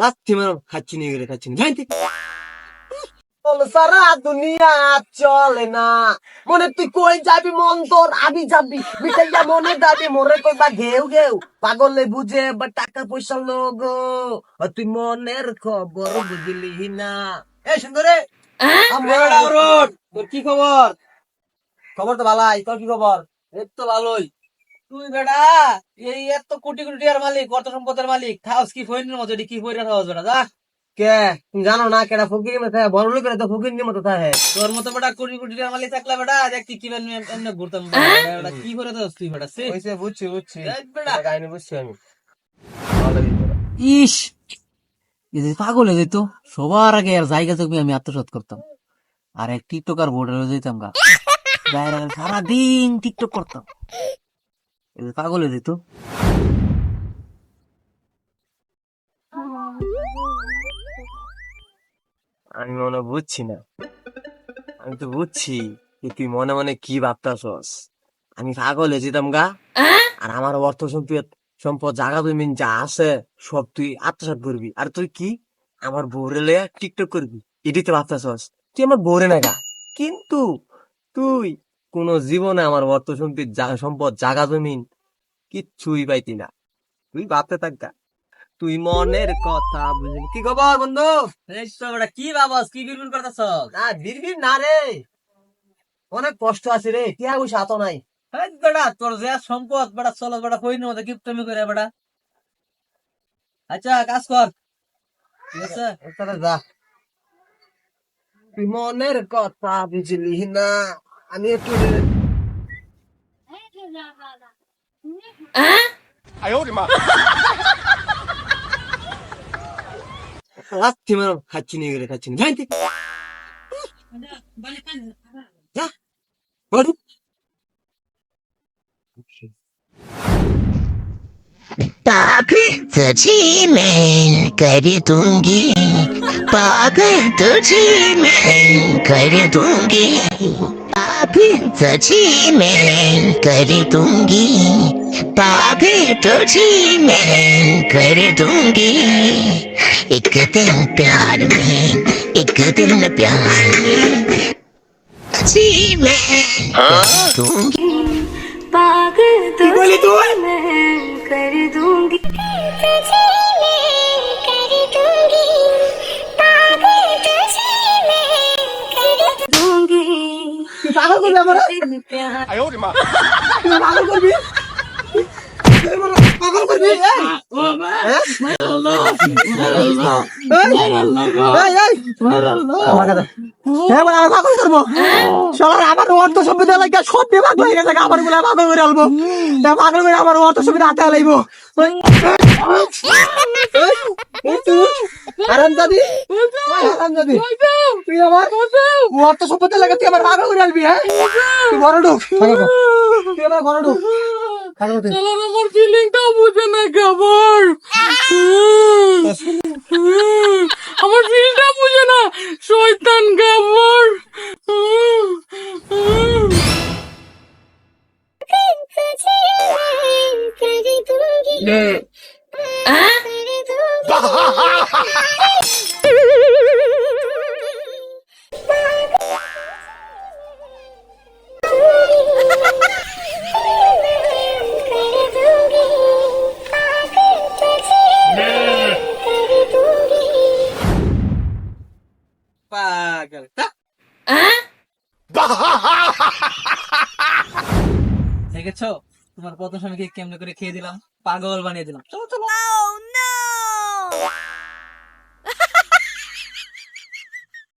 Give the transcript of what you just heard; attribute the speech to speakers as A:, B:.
A: লাথি মারো খাচ্ছি নি করে খাচ্ছি নি জানতে সারা দুনিয়া চলে না মনে তুই কই যাবি মন তোর আবি যাবি মিটাইয়া মনে দাবি মোরে কইবা ঘেউ ঘেউ পাগলে বুঝে বা টাকা পয়সা লোগো তুই মনের খবর বুঝলি না এ সুন্দরে তোর কি খবর খবর তো ভালাই তোর কি খবর?
B: এর তো ভালোই। তুই বেটা এই এত কোটি কোটি টাকার মালিক অর্থ সম্পদের মালিক থাউস কি ফইনের মতো এটি কি ফইরা থাউস বেটা? যা।
A: কে? তুমি জানো না কেডা ফকির মতো বড় লোকের তো ফকির মতো থাকে।
B: তোর মতো বেটা কোটি কোটি টাকার মালিক থাকলে বেটা দেখ কি এমনি ঘুরতাম। বেটা কি করে থাউস তুই বেটা? সে
A: বুঝছি বুঝছি বুঝছি।
B: দেখ বেটা।
A: কাহিনী বুঝছি আমি।
B: ইস! এই যে পাগল হয়ে যেত। সবার আগে আর জায়গা জমি আমি আত্মসাৎ করতাম। আর এক টিকটকার বোর্ডে হয়ে যেতাম গা। বাইরে সারাদিন টিকটক করতাম পাগল হয়ে যেত।
A: আমি মনে বুঝছি না। আমি তো বুঝছি যে তুই মনে মনে কি ভাবতাছস। আমি পাগল হয়ে যেতাম গা। আর আমার অর্থ সম্পদ সম্পদ জাগা জমিন যা আছে সব তুই আত্মসাৎ করবি। আর তুই কি? আমার বউরে টিকটক করবি। এটিতে ভাবতাছস। তুই আমার বউরে না গা। কিন্তু তুই কোন জীবনে আমার অর্থ সম্পদ সম্পদ জাগা জমিন কিচ্ছুই পাইতি না। তুই ভাবতে থাকগা তুই মনের কথা বুঝলি। কি খবর বন্ধু?
B: কি বাবাস কি বিলবিল করতেছ
A: না বিড়বিড় না রে। অনেক কষ্ট আছে রে টিয়া পয়সা হাতও নাই।
B: বেটা তোর যে সম্পদ বেটা চলো বেটা ফইনের মতো কিপটামি করে বেটা। আচ্ছা কাজ কর।
A: যা। তুই মনের কথা বুঝলি না। আমি একটু লাথি মারো খাচ্ছি নি করে খাচ্ছি নি জানতে যা বড়
C: पागल तुझे मैं कर दूंगी पागल तुझे मैं कर दूंगी पापी सची मैं कर दूँगी पापी तुझी मैं कर दूँगी एक दिन प्यार में एक दिन प्यार में सची मैं हाँ? दूँगी
D: पागल
A: बोली तू? আমার পাগল সুবিধা আমার অর্থ সুবিধা হাতে লাগবো আরাম দাদি আরাম দাদি তুই আমার অর্থ সম্পত্তি লাগে তুই আমার পাগল করে আলবি হ্যাঁ? তুই ঘরে ঢুক তুই আমার ঘরে ঢুক।
B: আমার ফিলিংটাও বুঝে না খাবার আমার ফিলটা বুঝে না। শয়তান খাবার আরেকটা দেখেছ? তোমার প্রথম স্বামীকে কেমনে করে খেয়ে দিলাম? পাগল বানিয়ে দিলাম। চলো চলো